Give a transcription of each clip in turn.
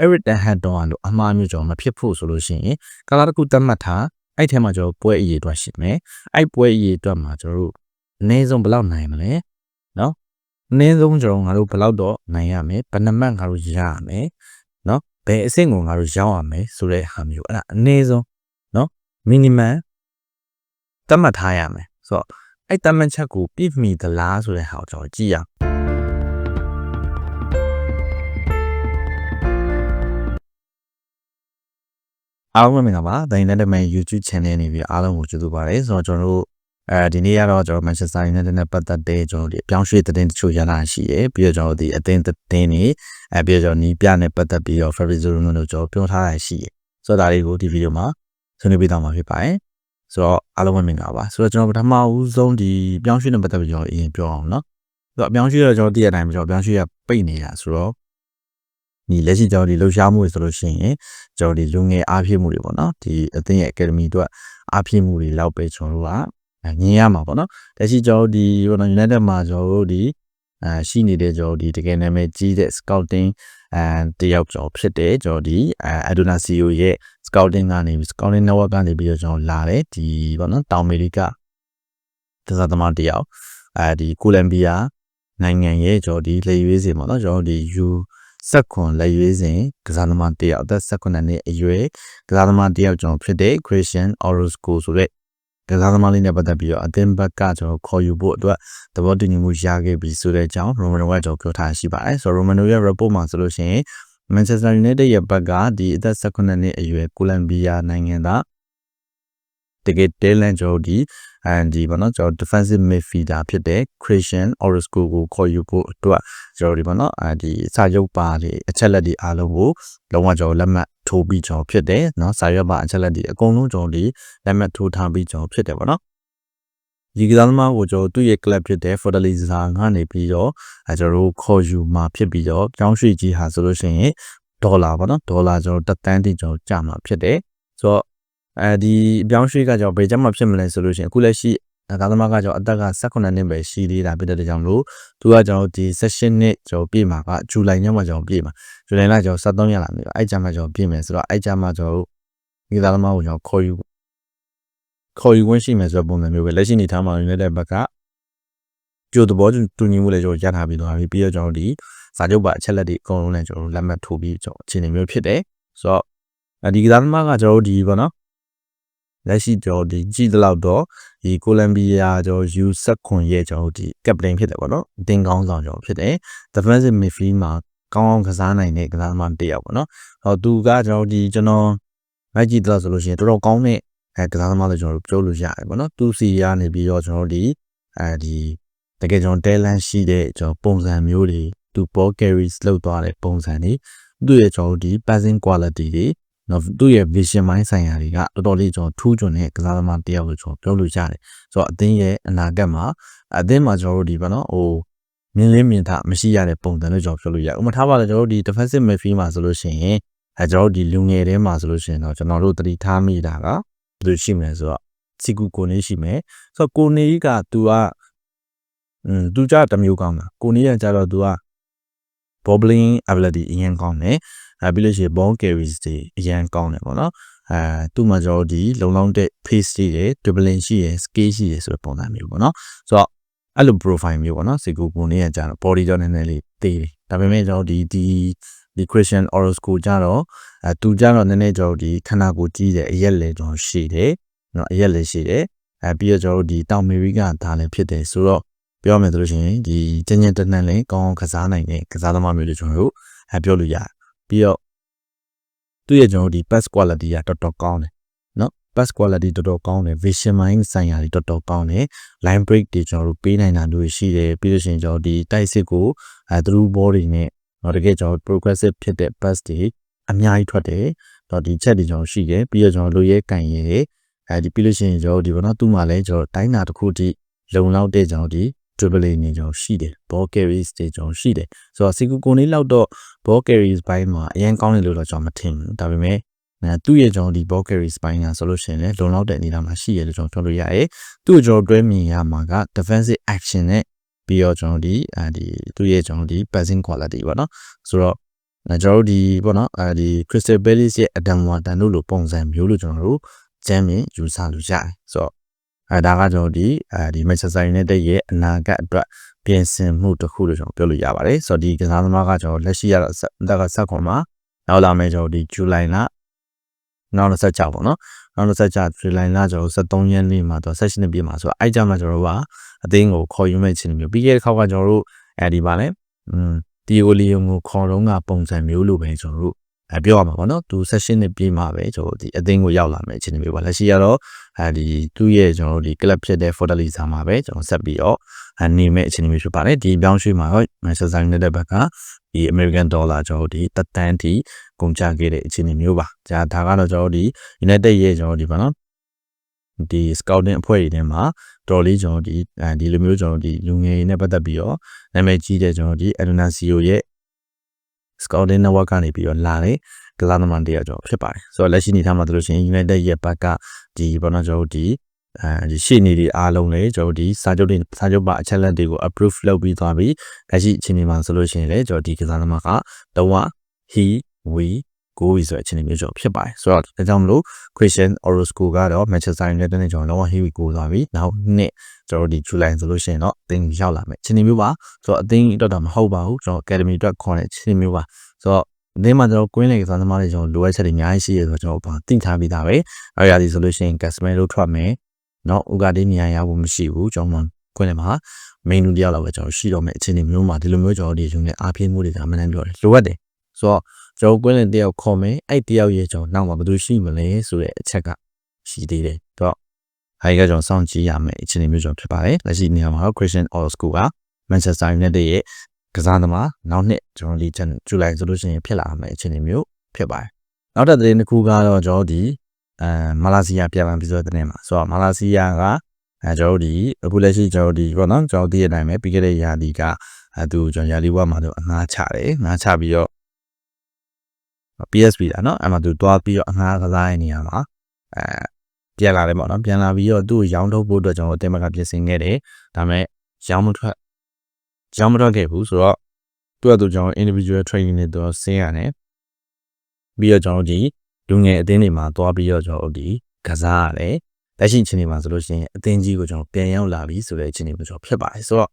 Eric Ten Hag တော့လို့အမှားမျိုးကျွန်တော်မဖြစ်ဖို့ဆိုလို့ရှိရင်ကာလာတစ်ခုတတ်မှတ်ထားအဲ့ထဲမှာကျွန်တော်ပွဲအရေးအတွက်ရှိမယ်အဲ့ပွဲအရေးအတွက်မှာကျွန်တော်တို့အနည်းဆုံးဘယ်လောက်နိုင်မလဲနော်အနည်းဆုံးကျွန်တော်ငါတို့ဘယ်လောက်တော့နိုင်ရမယ်ဘယ်နှမှတ်ငါတို့ရရမယ်နော်ဘယ်အဆင့်ကိုငါတို့ရောက်ရမယ်ဆိုတဲ့ဟာမျိုးအဲ့ဒါအနည်းဆုံးနော် minimum တတ်မှတ်ထားရမယ်ဆိုတော့အဲ့တတ်မှတ်ချက်ကိုပြည့်မီသလားဆိုတဲ့ဟာကိုကျွန်တော်ကြည့်ရအောင် အားလုံးပဲမင်္ဂလာပါဒိုင်နက်တမန် YouTube channel နေပြီးအားလုံးကိုကျေးဇူးပါတယ်ဆိုတော့ကျွန်တော်တို့အဲဒီနေ့ကတော့ကျွန်တော် Manchester United နဲ့ပတ်သက်တဲ့ကျွန်တော်တို့ဒီအပြောင်းရွှေ့သတင်းတချို့ရလာရှိတယ်ပြီးတော့ကျွန်တော်တို့ဒီအသင်းသတင်းတွေအဲပြီးတော့ကျွန်တော်နီးပြနဲ့ပတ်သက်ပြီးတော့ Fabrizio Romano တို့ကျွန်တော်ပြောထားတာရှိတယ်ဆိုတော့ဒါလေးကိုဒီဗီဒီယိုမှာဆွေးနွေးပေးသွားမှာဖြစ်ပါတယ်ဆိုတော့အားလုံးပဲမင်္ဂလာပါဆိုတော့ကျွန်တော်ပထမဦးဆုံးဒီပြောင်းရွှေ့နဲ့ပတ်သက်ပြီးကျွန်တော်အရင်ပြောအောင်နော်ဆိုတော့အပြောင်းရွှေ့တော့ကျွန်တော်တည့်ရတိုင်းကျွန်တော်ပြောင်းရွှေ့ရပိတ်နေတာဆိုတော့ ဒီလက်ရှိကျွန်တော်ဒီလှူရှားမှုတွေဆိုလို့ရှိရင်ကျွန်တော်ဒီလူငယ်အားဖြည့်မှုတွေပေါ့နော်ဒီအသင်းရဲ့ academy အတွက်အားဖြည့်မှုတွေလောက်ပဲကျွန်တော်တို့ကမြင်ရမှာပေါ့နော်လက်ရှိကျွန်တော်တို့ဒီ United မှာကျွန်တော်တို့ဒီအဲရှိနေတဲ့ကျွန်တော်ဒီတကယ်နာမည်ကြီးတဲ့ scouting အဲတယောက်ကျွန်တော်ဖြစ်တယ်ကျွန်တော်ဒီအဲ Adona CEO ရဲ့ scouting ကနေ scouting network ကနေပြီးတော့ကျွန်တော်လာတယ်ဒီပေါ့နော်တောင်အမေရိကတစားသမားတယောက်အဲဒီကိုလံဘီယာနိုင်ငံရဲ့ကျွန်တော်ဒီလေရွေးစင်ပေါ့နော်ကျွန်တော်ဒီ U ဆက်ခွန်လက်ရွေးစဉ်ကစားသမားတယောက်အသက်18နှစ်အရွယ်ကစားသမားတယောက်ကျွန်တော်ဖြစ်တဲ့ Christian Orozco ဆိုတဲ့ကစားသမားလေးနဲ့ပတ်သက်ပြီးတော့အသင်းဘက်ကကျွန်တော်ခေါ်ယူဖို့အတွက်သဘောတူညီမှုရခဲ့ပြီဆိုတဲ့အကြောင်း Romano ကကျွန်တော်ပြောထားရှိပါတယ်ဆိုတော့ Romano ရဲ့ report မှာဆိုလို့ရှိရင် Manchester United ရဲ့ဘက်ကဒီအသက်18နှစ်အရွယ်ကိုလံဘီယာနိုင်ငံသား တကယ်တဲလန်ကျွန်တော်ဒီအန်ဒီပေါ့နော်ကျွန်တော် defensive midfielder ဖြစ်တဲ့ Christian Orozco ကိုခေါ်ယူဖို့အတွက်ကျွန်တော်ဒီပေါ့နော်အဒီစာရုပ်ပါလေးအချက်လက်တွေအားလုံးကိုလုံးဝကျွန်တော်လက်မှတ်ထိုးပြီးကျွန်တော်ဖြစ်တယ်နော်စာရွက်ပါအချက်လက်တွေအကုန်လုံးကျွန်တော်ဒီလက်မှတ်ထိုးထားပြီးကျွန်တော်ဖြစ်တယ်ပေါ့နော်ဒီကစားသမားကိုကျွန်တော်သူ့ရဲ့ club ဖြစ်တဲ့ Fortaleza ကနေပြီးတော့အဲကျွန်တော်ခေါ်ယူมาဖြစ်ပြီးတော့ကျောင်းရွှေကြီးဟာဆိုလို့ရှိရင်ဒေါ်လာပေါ့နော်ဒေါ်လာကျွန်တော်တက်တန်းတိကျွန်တော်ကြာမှာဖြစ်တယ်ဆိုတော့ အဲဒီအပြောင်းရွှေ့ကကြောင့်ဘယ်ကြမှာဖြစ်မလဲဆိုလို့ရှိရင်အခုလက်ရှိကားသမားကကြောင့်အသက်က18နှစ်ပဲရှိသေးတာဖြစ်တဲ့ကြောင့်လို့သူကကျွန်တော်ဒီ session နှစ်ကျွန်တော်ပြည့်မှာကဇူလိုင်ညမှာကျွန်တော်ပြည့်မှာဇူလိုင်လကျွန်တော်73ရက်လာပြီအဲ့ကြမှာကျွန်တော်ပြည့်မယ်ဆိုတော့အဲ့ကြမှာကျွန်တော်ဒီကားသမားကိုကျွန်တော်ခေါ်ယူခေါ်ယူခွင့်ရှိမယ်ဆိုတဲ့ပုံစံမျိုးပဲလက်ရှိနေထားမှာနေတဲ့ဘက်ကကြိုးသဘောတူညီမှုလည်းကျွန်တော်ရထားပြီးသွားပြီပြီးတော့ကျွန်တော်ဒီစာချုပ်ပါအချက်လက်တွေအကုန်လုံးလည်းကျွန်တော်လက်မှတ်ထိုးပြီးကျွန်တော်အခြေအနေမျိုးဖြစ်တယ်ဆိုတော့ဒီကစားသမားကကျွန်တော်ဒီပေါ့နော် လက်ရှိကျွန်တော်ဒီကြည့်သလောက်တော့ဒီကိုလံဘီယာကျွန်တော်ယူဆက်ခွန်ရဲ့ကျွန်တော်ဒီကပတိန်ဖြစ်တယ်ပေါ့နော်အတင်းကောင်းဆောင်ကျွန်တော်ဖြစ်တယ် defensive midfield မှာကောင်းအောင်ကစားနိုင်တဲ့ကစားသမားတစ်ယောက်ပေါ့နော်ဟောသူကကျွန်တော်ဒီကျွန်တော်မိုက်ကြည့်တော့ဆိုလို့ရှိရင်တော်တော်ကောင်းတဲ့အဲကစားသမားလို့ကျွန်တော်ပြောလို့ရတယ်ပေါ့နော်သူစီရနေပြီးတော့ကျွန်တော်ဒီအဲဒီတကယ်ကျွန်တော် talent ရှိတဲ့ကျွန်တော်ပုံစံမျိုးတွေသူ ball carries လောက်သွားတဲ့ပုံစံတွေသူ့ရဲ့ကျွန်တော်ဒီ passing quality တွေ နော်သူ့ရဲ့ vision mind ဆိုင်ရာတွေကတော်တော်လေးကျွန်တော်ထူးချွန်တဲ့ကစားသမားတယောက်လို့ကျွန်တော်ပြောလို့ရတယ်ဆိုတော့အသင်းရဲ့အနာဂတ်မှာအသင်းမှာကျွန်တော်တို့ဒီပေါ့နော်ဟိုမြင်လင်းမြင်ထမရှိရတဲ့ပုံစံလို့ကျွန်တော်ပြောလို့ရတယ်ဥပမာထားပါတော့ကျွန်တော်တို့ဒီ defensive midfield မှာဆိုလို့ရှိရင်အဲကျွန်တော်တို့ဒီလူငယ်ထဲမှာဆိုလို့ရှိရင်တော့ကျွန်တော်တို့တတိထားမိတာကဘယ်လိုရှိမလဲဆိုတော့စီကူကိုနေရှိမယ်ဆိုတော့ကိုနေက तू ကอืม तू ကြတမျိုးကောင်းတာကိုနေကကြတော့ तू က bobbling ability အရင်ကောင်းတယ် အဲပြီးလို့ရှိရင် ball carries တွေအရင်ကောင်းတယ်ပေါ့နော်အဲသူ့မှာကျွန်တော်ဒီလုံလောက်တဲ့ pace တွေရယ် dribbling ရှိရယ် skill ရှိရယ်ဆိုတဲ့ပုံစံမျိုးပေါ့နော်ဆိုတော့အဲ့လို profile မျိုးပေါ့နော်စီကူပုံနေရကြတော့ body ကြောင့်နည်းနည်းလေးတေးတယ်ဒါပေမဲ့ကျွန်တော်ဒီဒီဒီ Christian Orozco ကြတော့အဲသူကြတော့နည်းနည်းကျွန်တော်ဒီခန္ဓာကိုယ်ကြီးတယ်အရက်လေကျွန်တော်ရှိတယ်နော်အရက်လေရှိတယ်အဲပြီးတော့ကျွန်တော်ဒီတောင်အမေရိကဒါလည်းဖြစ်တယ်ဆိုတော့ပြောမယ်ဆိုလို့ရှိရင်ဒီကျဉ်းကျဉ်းတနန်လေးကောင်းအောင်ကစားနိုင်တဲ့ကစားသမားမျိုးတွေကျွန်တော်တို့အဲပြောလို့ရတယ် ပြီးတော့သူ့ရဲ့ကျွန်တော်ဒီ pass quality ကတော်တော်ကောင်းတယ်နော် pass quality တော်တော်ကောင်းတယ် vision mind ဆိုင်ရာတွေတော်တော်ကောင်းတယ် line break တွေကျွန်တော်တို့ပေးနိုင်တာတို့ရှိတယ်ပြီးလို့ရှိရင်ကျွန်တော်ဒီတိုက်စစ်ကိုအဲ through ball တွေနဲ့တော့တကယ်ကျွန်တော် progressive ဖြစ်တဲ့ pass တွေအများကြီးထွက်တယ်တော့ဒီချက်တွေကျွန်တော်ရှိတယ်ပြီးတော့ကျွန်တော်လိုရဲကန်ရဲအဲဒီပြီးလို့ရှိရင်ကျွန်တော်ဒီဘောနော်သူ့မှာလည်းကျွန်တော်တိုင်းတာတစ်ခုထိလုံလောက်တဲ့ကျွန်တော်ဒီ dribbling နေကြောင်ရှိတယ် ball carries တွေကြောင်ရှိတယ်ဆိုတော့စီကူကိုနေလောက်တော့ ball carries ဘိုင်းမှာအရင်ကောင်းတယ်လို့တော့ကျွန်တော်မထင်ဘူးဒါပေမဲ့အဲသူ့ရဲ့ကျွန်တော်ဒီ ball carries ဘိုင်းကဆိုလို့ရှိရင်လည်းလုံလောက်တဲ့အနေအထားမှာရှိရတယ်လို့ကျွန်တော်ပြောလို့ရရဲသူ့ကျွန်တော်တွဲမြင်ရမှာက defensive action နဲ့ပြီးတော့ကျွန်တော်ဒီအဲဒီသူ့ရဲ့ကျွန်တော်ဒီ passing quality ပေါ့နော်ဆိုတော့အဲကျွန်တော်တို့ဒီပေါ့နော်အဲဒီ Crystal Palace ရဲ့ Adam Wharton တို့လိုပုံစံမျိုးလို့ကျွန်တော်တို့ကျမ်းမြင်ယူဆလို့ရတယ်ဆိုတော့ အဲဒါကကျွန်တော်ဒီအဲဒီ Manchester United ရဲ့အနာဂတ်အတွက်ပြင်ဆင်မှုတစ်ခုလို့ကျွန်တော်ပြောလို့ရပါတယ်ဆိုတော့ဒီကစားသမားကကျွန်တော်လက်ရှိရတော့အသက်ကဆက်ခွန်မှာနောက်လာမယ့်ကျွန်တော်ဒီ July လနောက်26ပေါ့နော်နောက်26 July လကျွန်တော်73ရက်နေ့မှာတော့ session ပြည့်မှာဆိုတော့အဲ့ကြမှာကျွန်တော်တို့ကအသင်းကိုခေါ်ယူမဲ့ခြင်းမျိုးပြီးခဲ့တဲ့ခေါက်ကကျွန်တော်တို့အဲဒီပါလဲอืมဒီယိုလီယုံကိုခေါ်တော့ကပုံစံမျိုးလိုပဲကျွန်တော်တို့ အဲပြောရမှာပေါ့နော်သူ session နဲ့ပြီးမှပဲကျွန်တော်ဒီအသင်းကိုရောက်လာမယ်ခြင်းမျိုးပါလက်ရှိကတော့အဲဒီသူ့ရဲ့ကျွန်တော်တို့ဒီ club ဖြစ်တဲ့ Fortaleza မှာပဲကျွန်တော်ဆက်ပြီးတော့နေမဲ့အခြေအနေမျိုးဖြစ်ပါတယ်ဒီပြောင်းရွှေ့မှာတော့ Manchester United ဘက်ကဒီ American Dollar ကျွန်တော်တို့ဒီတက်တန်းတီကုန်ကျခဲ့တဲ့အခြေအနေမျိုးပါဒါဒါကတော့ကျွန်တော်တို့ဒီ United ရဲ့ကျွန်တော်ဒီပါနော်ဒီ scouting အဖွဲ့တွေထဲမှာတော်လေးကျွန်တော်ဒီအဲဒီလိုမျိုးကျွန်တော်ဒီလူငယ်တွေနဲ့ပတ်သက်ပြီးတော့နာမည်ကြီးတဲ့ကျွန်တော်ဒီ Adonasio ရဲ့ scouting network ကနေပြီးတော့လာတဲ့ကစားသမားတရားကျွန်တော်ဖြစ်ပါတယ်ဆိုတော့လက်ရှိအနေထားမှာတို့လို့ရှိရင် United ရဲ့ဘက်ကဒီဘောနော်ကျွန်တော်ဒီအဲဒီရှေ့နေတွေအားလုံးလည်းကျွန်တော်ဒီစာချုပ်တွေစာချုပ်ပါအချက်လက်တွေကို approve လုပ်ပြီးသွားပြီလက်ရှိအချိန်ဒီမှာဆိုလို့ရှိရင်လည်းကျွန်တော်ဒီကစားသမားကတော့ he we ကိုဝီဆိုတဲ့အချိန်မျိုးကျွန်တော်ဖြစ်ပါတယ်ဆိုတော့ဒါကြောင့်မလို့ Christian Orozco ကတော့ Manchester United နဲ့ကျွန်တော်လုံးဝ heavy ကိုသွားပြီနောက်နှစ်ကျွန်တော်ဒီ July ဆိုလို့ရှိရင်တော့အသင်းရောက်လာမယ်အချိန်မျိုးပါဆိုတော့အသင်းအတွက်တော့မဟုတ်ပါဘူးကျွန်တော် Academy အတွက်ခေါ်တဲ့အချိန်မျိုးပါဆိုတော့အသင်းမှာကျွန်တော်ကွင်းလေကစားသမားတွေကျွန်တော်လိုအပ်ချက်တွေအများကြီးရှိရဆိုတော့ကျွန်တော်သိထားပြီးသားပဲအဲ့ရသည်ဆိုလို့ရှိရင် Casemiro ထွက်မယ်နော်ဥကဒေနေရာရဖို့မရှိဘူးကျွန်တော်ကွင်းလေမှာ main လူတယောက်လောက်ပဲကျွန်တော်ရှိတော့မယ်အခြေအနေမျိုးမှာဒီလိုမျိုးကျွန်တော်ဒီယူနေအားပြင်းမှုတွေဒါမှန်းပြောတယ်လိုအပ်တယ်ဆိုတော့ ကျွန်တော်ကွင်းလင်တယောက်ခေါ်မယ်အဲ့တယောက်ရဲ့ကျွန်တော်နောက်မှာဘယ်သူရှိမလဲဆိုတဲ့အချက်ကရှိသေးတယ်တော့အဲဒီကကျွန်တော်စောင့်ကြည့်ရမယ်အခြေအနေမျိုးကျွန်တော်ဖြစ်ပါတယ်လက်ရှိနေရာမှာတော့ Christian Orozco က Manchester United ရဲ့ကစားသမားနောက်နှစ်ကျွန်တော်ဒီဇူလိုင်ဆိုလို့ရှိရင်ဖြစ်လာမယ်အခြေအနေမျိုးဖြစ်ပါတယ်နောက်တစ်သတင်းတစ်ခုကတော့ကျွန်တော်ဒီအဲမာလာစီယာပြန်လာပြီးဆိုတဲ့နေ့မှာဆိုတော့မာလာစီယာကအဲကျွန်တော်ဒီအခုလက်ရှိကျွန်တော်ဒီပေါ့နော်ကျွန်တော်သိရတဲ့အတိုင်းပဲပြီးခဲ့တဲ့ရာသီကအဲသူကျွန်တော်ရာသီဝက်မှာတော့အငှားချတယ်ငှားချပြီးတော့ PSV လာနော်အဲ့မှာသူသွားပြီးတော့အငှားကစားတဲ့နေရာမှာအဲပြန်လာတယ်ပေါ့နော်ပြန်လာပြီးတော့သူ့ကိုရောင်းထုတ်ဖို့အတွက်ကျွန်တော်တင်မကပြင်ဆင်ခဲ့တယ်ဒါပေမဲ့ရောင်းမထွက်ရောင်းမထွက်ခဲ့ဘူးဆိုတော့သူ့အတူကျွန်တော် individual training နဲ့တော့ဆင်းရတယ်ပြီးတော့ကျွန်တော်ဒီလူငယ်အသင်းတွေမှာသွားပြီးတော့ကျွန်တော်ဒီကစားရတယ်လက်ရှိအခြေအနေမှာဆိုလို့ရှိရင်အသင်းကြီးကိုကျွန်တော်ပြန်ရောက်လာပြီဆိုတဲ့အခြေအနေမျိုးကျွန်တော်ဖြစ်ပါတယ်ဆိုတော့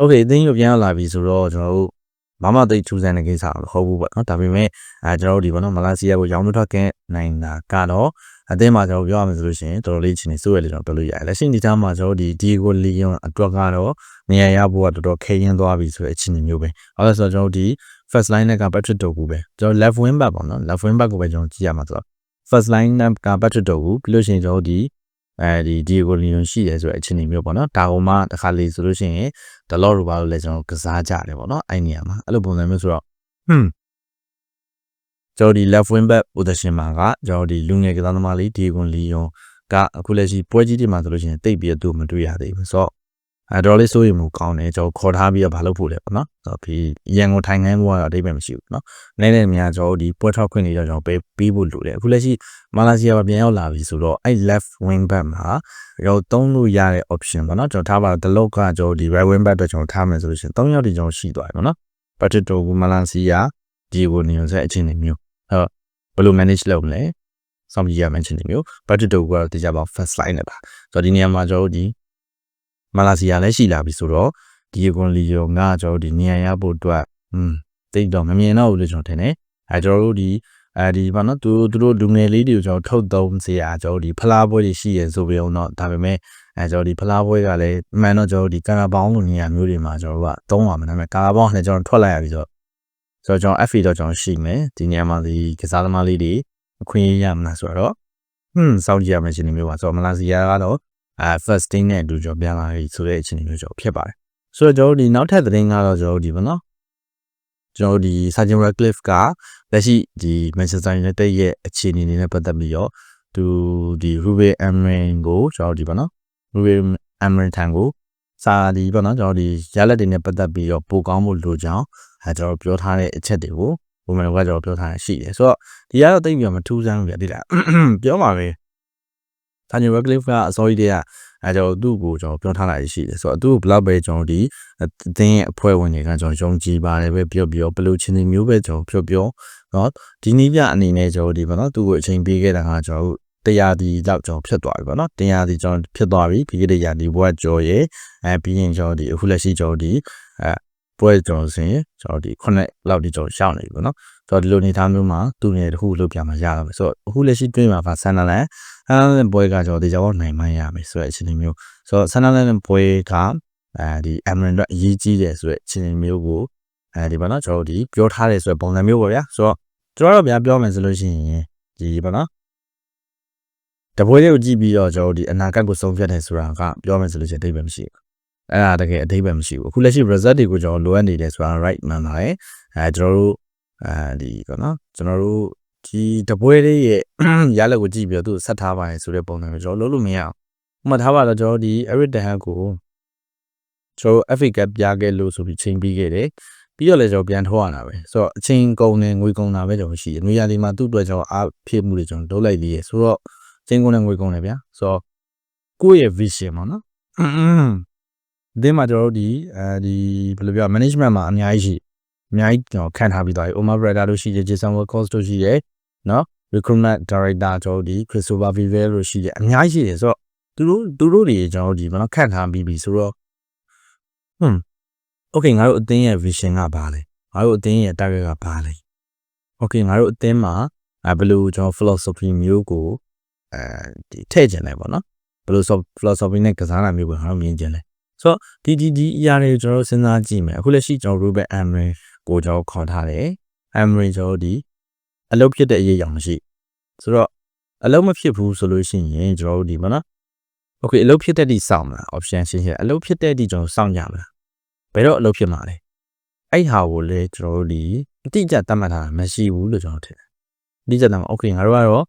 okay အသင်းကြီးကိုပြန်ရောက်လာပြီဆိုတော့ကျွန်တော်တို့ ဘာမှသိထူးဆန်းတဲ့ကိစ္စမဟုတ်ဘူးပေါ့နော်ဒါပေမဲ့အဲကျွန်တော်တို့ဒီပေါ့နော်မလာစီယာကိုရောင်းလို့ထွက်ခဲ့နိုင်တာကတော့အသင်းမှာကျွန်တော်ပြောရမယ်ဆိုလို့ရှိရင်တော်တော်လေးချင်းနေစိုးရလေကျွန်တော်ပြောလို့ရတယ်လက်ရှိဒီသားမှာကျွန်တော်ဒီဒီကိုလီယွန်အတွက်ကတော့နေရာရဖို့ကတော်တော်ခဲရင်သွားပြီဆိုတဲ့အခြေအနေမျိုးပဲဟုတ်လဲဆိုတော့ကျွန်တော်ဒီ first line နဲ့က Patrick Dogu ပဲကျွန်တော် left wing back ပေါ့နော် left wing back ကိုပဲကျွန်တော်ကြည့်ရမှာဆိုတော့ first line နဲ့က Patrick Dogu ပြီးလို့ရှိရင်ကျွန်တော်ဒီ အဲဒီဒီကိုလီယွန်ရှိတယ်ဆိုတဲ့အခြေအနေမျိုးပေါ့နော်ဒါကမှတစ်ခါလေဆိုလို့ရှိရင်ဒလော့ရူပါလို့လည်းကျွန်တော်ကစားကြတယ်ပေါ့နော်အဲ့နေရာမှာအဲ့လိုပုံစံမျိုးဆိုတော့ဟွန်းကျွန်တော်ဒီ left wing back position မှာကကျွန်တော်ဒီလူငယ်ကစားသမားလေးဒီကွန်လီယွန်ကအခုလက်ရှိပွဲကြီးတွေမှာဆိုလို့ရှိရင်တိတ်ပြီးတော့မတွေ့ရသေးဘူးဆိုတော့ အဲတော်လေးစိုးရိမ်မှုကောင်းတယ်ကျွန်တော်ခေါ်ထားပြီးတော့မလုပ်ဖို့လေပေါ့နော်ဆိုတော့ဒီရန်ကုန်ထိုင်ခန်းဘွားတော့အတိတ်ပဲမရှိဘူးနော်နည်းနည်းများကျွန်တော်ဒီပွဲထောက်ခွင့်တွေတော့ကျွန်တော်ပေးပေးဖို့လိုတယ်အခုလက်ရှိမာလာစီယာပြန်ရောက်လာပြီဆိုတော့အဲ့ left wing back မှာကျွန်တော်သုံးလို့ရတဲ့ option ပေါ့နော်ကျွန်တော်ထားပါတော့ the lock ကကျွန်တော်ဒီ right wing back တော့ကျွန်တော်ထားမယ်ဆိုလို့ရှိရင်၃ယောက်ဒီကျွန်တော်ရှိသွားပြီပေါ့နော် Patrick ကိုမာလာစီယာဒီကိုနေရတဲ့အခြေအနေမျိုးအဲ့ဘယ်လို manage လုပ်မလဲစောင့်ကြည့်ရမယ့်အခြေအနေမျိုး Patrick ကတော့တရားပေါင်း first line နဲ့ပါဆိုတော့ဒီနေရာမှာကျွန်တော်ဒီ မလာစီယာလည်းရှိလာပြီဆိုတော့ဒီကွန်လီယိုငါကျွန်တော်ဒီနေရာရဖို့အတွက်อืมတိတ်တော့မမြင်တော့ဘူးလို့ကျွန်တော်ထင်တယ်အဲကျွန်တော်တို့ဒီအဲဒီဘာနော်သူသူတို့လူငယ်လေးတွေကိုကျွန်တော်ထုတ်သုံးစေရကျွန်တော်ဒီဖလားပွဲတွေရှိရဆိုပြီးတော့ဒါပေမဲ့အဲကျွန်တော်ဒီဖလားပွဲကလည်းအမှန်တော့ကျွန်တော်ဒီကာရာဘောင်းလိုနေရာမျိုးတွေမှာကျွန်တော်တို့ကသုံးပါမယ်ဒါပေမဲ့ကာရာဘောင်းနဲ့ကျွန်တော်ထွက်လိုက်ရပြီဆိုတော့ဆိုတော့ကျွန်တော် FA တော့ကျွန်တော်ရှိမယ်ဒီနေရာမှာဒီကစားသမားလေးတွေအခွင့်အရေးရမလားဆိုတော့ဟွန်းစောင့်ကြည့်ရမယ့်ရှင်မျိုးပါဆိုတော့မလာစီယာကတော့ အဲ first thing နဲ့အတူကျွန်တော်ပြန်လာပြီဆိုတဲ့အခြေအနေမျိုးကျွန်တော်ဖြစ်ပါတယ်ဆိုတော့ကျွန်တော်ဒီနောက်ထပ်သတင်းကတော့ကျွန်တော်ဒီပေါ့နော်ကျွန်တော်ဒီ Sergeant Radcliffe ကလက်ရှိဒီ Manchester United ရဲ့အခြေအနေနဲ့ပတ်သက်ပြီးတော့သူဒီ Ruben Amorim ကိုကျွန်တော်ဒီပေါ့နော် Ruben Amorim ထံကိုစာဒီပေါ့နော်ကျွန်တော်ဒီရလက်တွေနဲ့ပတ်သက်ပြီးတော့ပိုကောင်းဖို့လိုကြောင်းအဲကျွန်တော်ပြောထားတဲ့အချက်တွေကိုဘုံမယ်ကကျွန်တော်ပြောထားတာရှိတယ်ဆိုတော့ဒီကတော့တိတ်ပြီးတော့မထူးဆန်းဘူးပြတိလားပြောပါပဲ Daniel Radcliffe ကအစောကြီးတည်းက အဲကျွန်တော်သူ့ကိုကျွန်တော်ပြောထားလိုက်ရှိတယ်ဆိုတော့သူ့ကိုဘလောက်ပဲကျွန်တော်ဒီအသင်းရဲ့အဖွဲ့ဝင်တွေကကျွန်တော်ယုံကြည်ပါတယ်ပဲပြောပြောဘယ်လိုချင်းနေမျိုးပဲကျွန်တော်ပြောပြောเนาะဒီနည်းပြအနေနဲ့ကျွန်တော်ဒီပေါ့နော်သူ့ကိုအချိန်ပေးခဲ့တာကကျွန်တော်တရားဒီလောက်ကျွန်တော်ဖြစ်သွားပြီပေါ့နော်တရားဒီကျွန်တော်ဖြစ်သွားပြီပြီးခဲ့တဲ့ရာဒီဘွားကျော်ရဲ့အဲပြီးရင်ကျွန်တော်ဒီအခုလက်ရှိကျွန်တော်ဒီအဲပွဲကျွန်တော်စင်ကျွန်တော်ဒီခုနှစ်လောက်ဒီကျွန်တော်ရှောင်းနေပြီပေါ့နော်ဆိုတော့ဒီလိုနေသားမျိုးမှာသူ့နေတခုလုပ်ပြမှာရတော့မယ်ဆိုတော့အခုလက်ရှိတွင်းမှာပါဆန်နလန် ဆန်နလန်ပွဲကကျွန်တော်ဒီကြောင်နိုင်မှရမယ်ဆိုတဲ့အခြေအနေမျိုးဆိုတော့ဆန်နလန်ပွဲကအဲဒီအမရန်တော့အရေးကြီးတယ်ဆိုတဲ့အခြေအနေမျိုးကိုအဲဒီပေါ့နော်ကျွန်တော်ဒီပြောထားတယ်ဆိုတဲ့ပုံစံမျိုးပေါ့ဗျာဆိုတော့ကျွန်တော်တို့ဗျာပြောမယ်ဆိုလို့ရှိရင်ဒီပေါ့နော်တပွဲလေးကိုကြည့်ပြီးတော့ကျွန်တော်ဒီအနာဂတ်ကိုဆုံးဖြတ်တယ်ဆိုတာကပြောမယ်ဆိုလို့ရှိရင်အဓိပ္ပာယ်မရှိဘူးအဲ့ဒါတကယ်အဓိပ္ပာယ်မရှိဘူးအခုလက်ရှိ result တွေကိုကျွန်တော်လိုအပ်နေတယ်ဆိုတာ right မှန်ပါတယ်အဲကျွန်တော်တို့အဲဒီကောနော်ကျွန်တော်တို့ ဒီတပွဲလေးရဲ့ရလက်ကိုကြည့်ပြီးတော့သူ့ဆက်ထားပါရဆိုတဲ့ပုံစံမျိုးကျွန်တော်လုံးလို့မရအောင်ဥပမာထားပါတော့ကျွန်တော်ဒီ Eric Ten Hag ကိုကျွန်တော် FA Cup ပြခဲ့လို့ဆိုပြီးချိန်ပြီးခဲ့တယ်ပြီးတော့လည်းကျွန်တော်ပြန်ထောရတာပဲဆိုတော့အချိန်ကုန်နေငွေကုန်တာပဲကျွန်တော်ရှိတယ်။ငွေရည်မှာသူ့အတွက်ကျွန်တော်အားဖြစ်မှုတွေကျွန်တော်လုပ်လိုက်သေးရဆိုတော့ကျင်းကုန်နဲ့ငွေကုန်တယ်ဗျာဆိုတော့ကိုယ့်ရဲ့ vision ပေါ့နော်ဒီမှာကျွန်တော်တို့ဒီအဲဒီဘယ်လိုပြော management မှာအများကြီးရှိအများကြီးကျွန်တော်ခံထားပြီးသွားပြီ Omar Breda တို့ရှိတယ် Jason Wilcox တို့ရှိတယ် နော် recruitment director ကျွန်တော်ဒီ Christopher Vivel တို့ရှိတယ်အများကြီးရှိတယ်ဆိုတော့သူတို့သူတို့တွေကျွန်တော်ဒီမနော်ခံထားပြီးပြီဆိုတော့ဟွန်း okay ငါတို့အသင်းရဲ့ vision ကဘာလဲငါတို့အသင်းရဲ့ target ကဘာလဲ okay ငါတို့အသင်းမှာအဲဘယ်လိုကျွန်တော် philosophy မျိုးကိုအဲဒီထည့်ကျင်တယ်ပေါ့နော်ဘယ်လို philosophy နဲ့ကစားတာမျိုးကိုငါတို့မြင်ကျင်လဲဆိုတော့ဒီဒီဒီအရာတွေကိုကျွန်တော်တို့စဉ်းစားကြည့်မယ်အခုလက်ရှိကျွန်တော် Ruben Amorim ကိုကျွန်တော်ခေါ်ထားတယ် Amorim ကျွန်တော်ဒီ အလုပ်ဖြစ်တဲ့အရေးအကြောင်းမရှိဆိုတော့အလုပ်မဖြစ်ဘူးဆိုလို့ရှိရင်ကျွန်တော်တို့ဒီပေါ့နော် okay အလုပ်ဖြစ်တဲ့ဒီစောင့်မလား option ရှင်းရှင်းအလုပ်ဖြစ်တဲ့ဒီကျွန်တော်စောင့်ကြမလားဘယ်တော့အလုပ်ဖြစ်မှာလဲအဲ့ဟာကိုလေကျွန်တော်တို့ဒီအတိအကျသတ်မှတ်ထားတာမရှိဘူးလို့ကျွန်တော်ထင်တယ်အတိအကျသတ်မှတ် okay ငါတို့ကတော့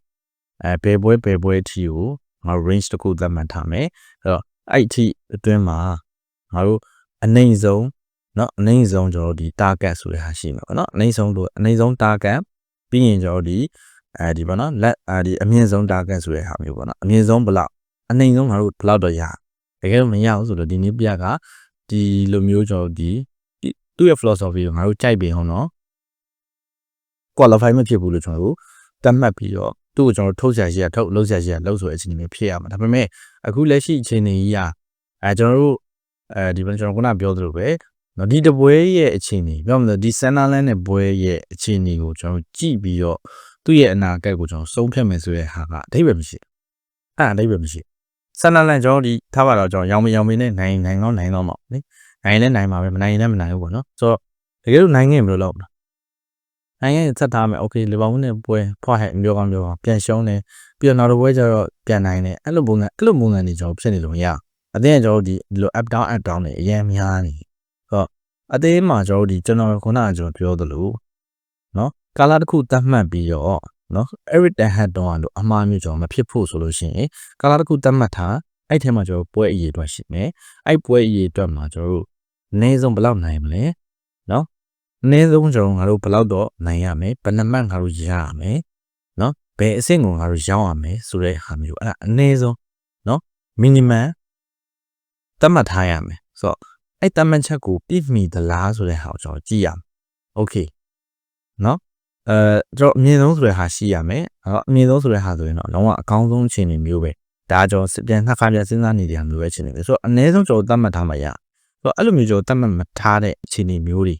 အဲဘယ်ပွဲဘယ်ပွဲအထိကိုငါတို့ range တစ်ခုသတ်မှတ်ထားမယ်အဲ့တော့အဲ့အထိအတွင်းမှာငါတို့အနိုင်ဆုံးเนาะအနိုင်ဆုံးကျွန်တော်ဒီ target ဆိုတဲ့ဟာရှိမှာပေါ့เนาะအနိုင်ဆုံးလို့အနိုင်ဆုံး target ပြီးရင်ကျွန်တော်ဒီအဲဒီပေါ့နော်လက်အဲဒီအမြင့်ဆုံး target ဆိုတဲ့ဟာမျိုးပေါ့နော်အမြင့်ဆုံးဘလောက်အနိုင်ဆုံးငါတို့ဘလောက်တော့ရတကယ်လို့မရဘူးဆိုတော့ဒီနေ့ပြကဒီလိုမျိုးကျွန်တော်ဒီသူ့ရဲ့ philosophy ကိုငါတို့ကြိုက်ပြီဟုတ်နော် qualify မဖြစ်ဘူးလို့ကျွန်တော်တို့တတ်မှတ်ပြီးတော့သူ့ကိုကျွန်တော်ထုတ်ဆက်ရရထုတ်လုပ်ဆက်ရရလုပ်ဆိုတဲ့အချိန်မျိုးဖြစ်ရမှာဒါပေမဲ့အခုလက်ရှိအချိန်ကြီးကအဲကျွန်တော်တို့အဲဒီဘယ်ကျွန်တော်ခုနပြောသလိုပဲ နော်ဒီတပွဲရဲ့အခြေအနေပြောမလို့ဒီ Sunderland နဲ့ပွဲရဲ့အခြေအနေကိုကျွန်တော်ကြည့်ပြီးတော့သူ့ရဲ့အနာဂတ်ကိုကျွန်တော်ဆုံးဖြတ်မယ်ဆိုတဲ့ဟာကအဓိပ္ပာယ်မရှိအဲ့အဓိပ္ပာယ်မရှိ Sunderland ကျွန်တော်ဒီထားပါတော့ကျွန်တော်ရောင်မရောင်မင်းနဲ့နိုင်နိုင်တော့နိုင်တော့မှာလေနိုင်လဲနိုင်မှာပဲမနိုင်ရင်လည်းမနိုင်ဘူးပေါ့နော်ဆိုတော့တကယ်လို့နိုင်ခဲ့မလို့လောက်မလားနိုင်ငံရဲ့ဆက်ထားမယ် okay လီဗာပူးနဲ့ပွဲဖွားဟဲ့မျိုးကောင်းမျိုးကောင်းပြန်ရှုံးတယ်ပြီးတော့နောက်တစ်ပွဲကျတော့ပြန်နိုင်တယ်အဲ့လိုပုံစံအဲ့လိုပုံစံတွေကျွန်တော်ဖြစ်နေလို့မရအတင်းကကျွန်တော်ဒီလို up down up down တွေအရင်များနေ အသေးမှကျွန်တော်ဒီကျွန်တော်ခုနကကျွန်တော်ပြောသလိုနော်ကာလတစ်ခုတတ်မှတ်ပြီးတော့နော် every time hat တော့လို့အမှားမျိုးကျွန်တော်မဖြစ်ဖို့ဆိုလို့ရှိရင်ကာလတစ်ခုတတ်မှတ်ထားအဲ့ထဲမှာကျွန်တော်ပွဲအရေးအတွက်ရှိမယ်အဲ့ပွဲအရေးအတွက်မှာကျွန်တော်တို့အနည်းဆုံးဘယ်လောက်နိုင်မလဲနော်အနည်းဆုံးကျွန်တော်ငါတို့ဘယ်လောက်တော့နိုင်ရမယ်ဘယ်နှမှတ်ငါတို့ရရမယ်နော်ဘယ်အဆင့်ကိုငါတို့ရောက်ရမယ်ဆိုတဲ့ဟာမျိုးအဲ့ဒါအနည်းဆုံးနော် minimum တတ်မှတ်ထားရမယ်ဆိုတော့ အဲ့တတ်မှတ်ချက်ကိုပြည့်မီသလားဆိုတဲ့ဟာကိုကျွန်တော်ကြည့်ရမယ်။ Okay နော်အဲကျွန်တော်အမြင့်ဆုံးဆိုတဲ့ဟာရှိရမယ်။အဲ့တော့အမြင့်ဆုံးဆိုတဲ့ဟာဆိုရင်တော့လုံးဝအကောင်းဆုံးအခြေအနေမျိုးပဲ။ဒါကျွန်တော်ပြန်နှစ်ခါပြန်စဉ်းစားနေတဲ့မျိုးပဲအခြေအနေပဲ။ဆိုတော့အနည်းဆုံးကျွန်တော်တတ်မှတ်ထားမှရ။ဆိုတော့အဲ့လိုမျိုးကျွန်တော်တတ်မှတ်မထားတဲ့အခြေအနေမျိုးတွေ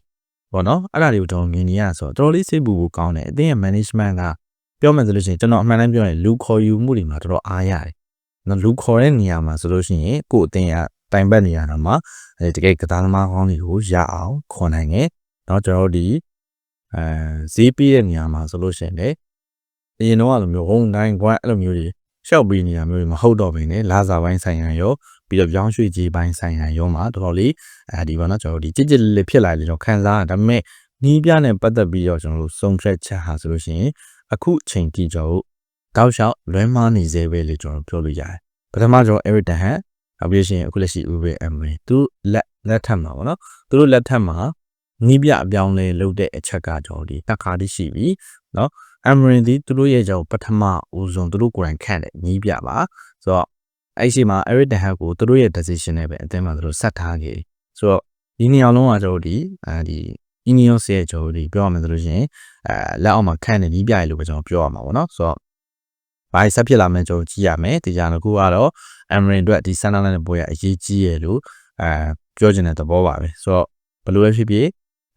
ပေါ့နော်။အဲ့ဒါတွေကိုကျွန်တော်မြင်နေရဆိုတော့တော်တော်လေးစိတ်ပူပူကောင်းတယ်။အတင်းရဲ့ management ကပြောမှဆိုလို့ရှိရင်ကျွန်တော်အမှန်တမ်းပြောရင်လူခေါ်ယူမှုတွေမှာတော်တော်အားရတယ်။နော်လူခေါ်တဲ့နေရာမှာဆိုလို့ရှိရင်ကို့အတင်းက တိုင်ပတ်နေရတာမှာအဲတကယ်ကစားသမားကောင်းတွေကိုရအောင်ခေါ်နိုင်တယ်เนาะကျွန်တော်တို့ဒီအဲဈေးပေးတဲ့နေရာမှာဆိုလို့ရှိရင်လေအရင်တော့အဲ့လိုမျိုးဟုံတိုင်းကွမ်းအဲ့လိုမျိုးတွေရှောက်ပေးနေရမျိုးတွေမဟုတ်တော့ဘဲနဲ့လာစာပိုင်းဆိုင်ရန်ရောပြီးတော့ပြောင်းရွှေ့ကြီးပိုင်းဆိုင်ရန်ရောမှာတော်တော်လေးအဲဒီဘောနော်ကျွန်တော်တို့ဒီကြစ်ကြစ်လေးဖြစ်လာတယ်ကျွန်တော်ခံစားရဒါပေမဲ့နီးပြနဲ့ပတ်သက်ပြီးတော့ကျွန်တော်တို့စုံဖြတ်ချက်ဟာဆိုလို့ရှိရင်အခုချိန်ထိကျွန်တော်တို့တောက်လျှောက်လွဲမားနေသေးပဲလို့ကျွန်တော်ပြောလို့ရတယ်ပထမကျွန်တော် Eric Ten Hag နော က်ပြီးရှင်အခုလက်ရှိ Ube Emery သူလက်လက်ထက်မှာပေါ့နော်သူတို့လက်ထက်မှာနီးပြအပြောင်းလဲလုပ်တဲ့အချက်ကကျွန်တော်ဒီတက်ခါတိရှိပြီเนาะ Emery ဒီသူတို့ရဲ့ကြောင့်ပထမဦးဆုံးသူတို့ကိုယ်တိုင်ခန့်တယ်နီးပြပါဆိုတော့ အဲ့ရှိမှာ Eric Ten Hag ကိုသူတို့ရဲ့ decision နဲ့ပဲအသင်းမှာသူတို့ဆက်ထားခဲ့ဆိုတော့ဒီနေရာလုံးကကျွန်တော်တို့ဒီအဲဒီ Ineos ရဲ့ကျွန်တော်တို့ဒီပြောရမယ်ဆိုလို့ရှိရင်အဲလက်အောက်မှာခန့်နေပြီးပြရလို့ပဲကျွန်တော်ပြောရမှာပေါ့နော်ဆိုတော့ ဘာဆက်ဖြစ်လာမလဲကျွန်တော်ကြည့်ရမယ်ဒီကြတော့ခုကတော့ Emery အတွက်ဒီ Sunderland ပွဲကအရေးကြီးရလို့အဲပြောချင်တဲ့သဘောပါပဲဆိုတော့ဘယ်လိုပဲဖြစ်ဖြစ်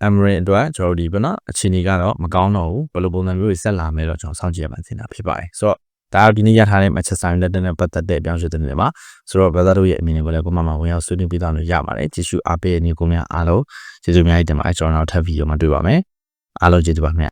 Emery အတွက်ကျွန်တော်ဒီပေါ့နော်အခြေအနေကတော့မကောင်းတော့ဘူးဘယ်လိုပုံစံမျိုးတွေဆက်လာမယ်တော့ကျွန်တော်စောင့်ကြည့်ရမှာသင်တာဖြစ်ပါတယ်ဆိုတော့ဒါဒီနေ့ရထားတဲ့ Manchester United နဲ့ပတ်သက်တဲ့ပြောင်းရွှေ့တဲ့နေမှာဆိုတော့ brother တို့ရဲ့အမြင်တွေကိုလည်းကိုမမဝင်ရောက်ဆွေးနွေးပြသလို့ရပါတယ်ကြည့်ရှုအားပေးနေကိုများအားလုံးကျေးဇူးအများကြီးတင်ပါတယ်ကျွန်တော်နောက်ထပ်ဗီဒီယိုမှာတွေ့ပါမယ်အားလုံးကျေးဇူးပါခင်ဗျ